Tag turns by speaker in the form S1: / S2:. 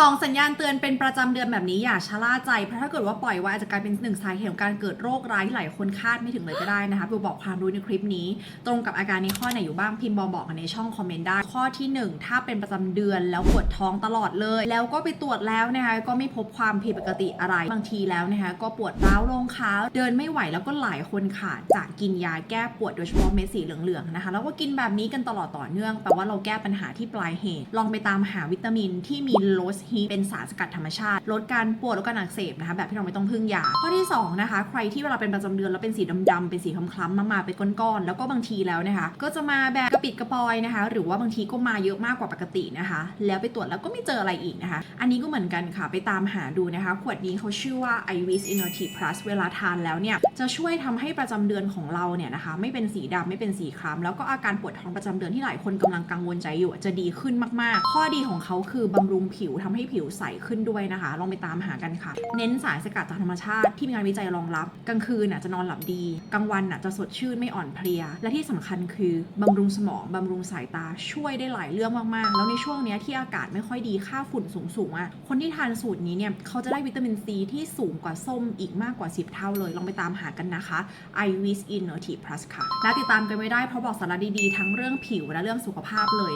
S1: สองสัญญาณเตือนเป็นประจำเดือนแบบนี้อย่าชะล่าใจ เพราะถ้าเกิดว่าปล่อยไว้อาจจะกลายเป็นหนึ่งสาเหตุของการเกิดโรคร้ายที่หลายคนคาดไม่ถึงเลยก็ได้นะคะบิวบอกความรู้ในคลิปนี้ ตรงกับอาการในข้อไหนอยู่บ้างพิมพ์บอกบอกกันในช่องคอมเมนต์ได้ข้อที่หนึ่งถ้าเป็นประจำเดือนแล้วปวดท้องตลอดเลย แล้วก็ไปตรวจแล้วนะคะก็ไม่พบความผิดปกติอะไรบางทีแล้วนะคะก็ปวดร้าวลงขาเดินไม่ไหวแล้วก็หลายคนค่ะจะกินยาแก้ปวดโดยเฉพาะเม็ดสีเหลืองๆนะคะแล้วก็กินแบบนี้กันตลอดต่อเนื่องแปลว่าเราแก้ปัญหาที่ปลายเหตุ ลองไปตามหาวิตามินที่มีโลสฮีเป็นสารสกัดธรรมชาติ ลดการปวดลดการอักเสบนะคะ แบบที่เราไม่ต้องพึ่งยาข้อที่2นะคะใครที่เวลาเป็นประจำเดือนแล้วเป็นสีดำๆเป็นสีคล้ำๆมามาเป็นก้อนๆแล้วก็บางทีแล้วนะคะ ก็จะมาแบบกระปิดกระปอยนะคะ หรือว่าบางทีก็มาเยอะมากกว่าปกตินะคะ แล้วไปตรวจแล้วก็ไม่เจออะไรอีกนะคะ อันนี้ก็เหมือนกันค่ะไปตามหาดูนะคะ ขวดนี้เขาชื่อว่า iris innovative plus เวลาทานแล้วเนี่ยจะช่วยทำให้ประจำเดือนของเราเนี่ยนะคะ ไม่เป็นสีดำไม่เป็นสีคล้ำแล้วก็อาการปวดท้องประจำเดือนที่หลายคนกำลังกังวลใจอยู่จะดีขึ้นมากๆ ข้อดีของเขาคือบำรุงผิวทำให้ผิวใสขึ้นด้วยนะคะ ลองไปตามหากันค่ะ เน้นสารสกัดจากธรรมชาติที่มีงานวิจัยรองรับ กลางคืนน่ะจะนอนหลับดี กลางวันน่ะจะสดชื่นไม่อ่อนเพลีย และที่สำคัญคือบำรุงสมองบำรุงสายตาช่วยได้หลายเรื่องมากๆ แล้วในช่วงนี้ที่อากาศไม่ค่อยดีค่าฝุ่นสูงๆอะคนที่ทานสูตรนี้เนี่ยเขาจะได้วิตามินซีที่สูงกว่าส้มอีกมากกว่า 10 เท่าเลย ลองไปตามหากันนะคะ i w i s Innovative Plus ค่ะ และติดตามกันไว้ได้เพราะบอกสาระดีๆ ทั้งเรื่องผิวและเรื่องสุขภาพเลย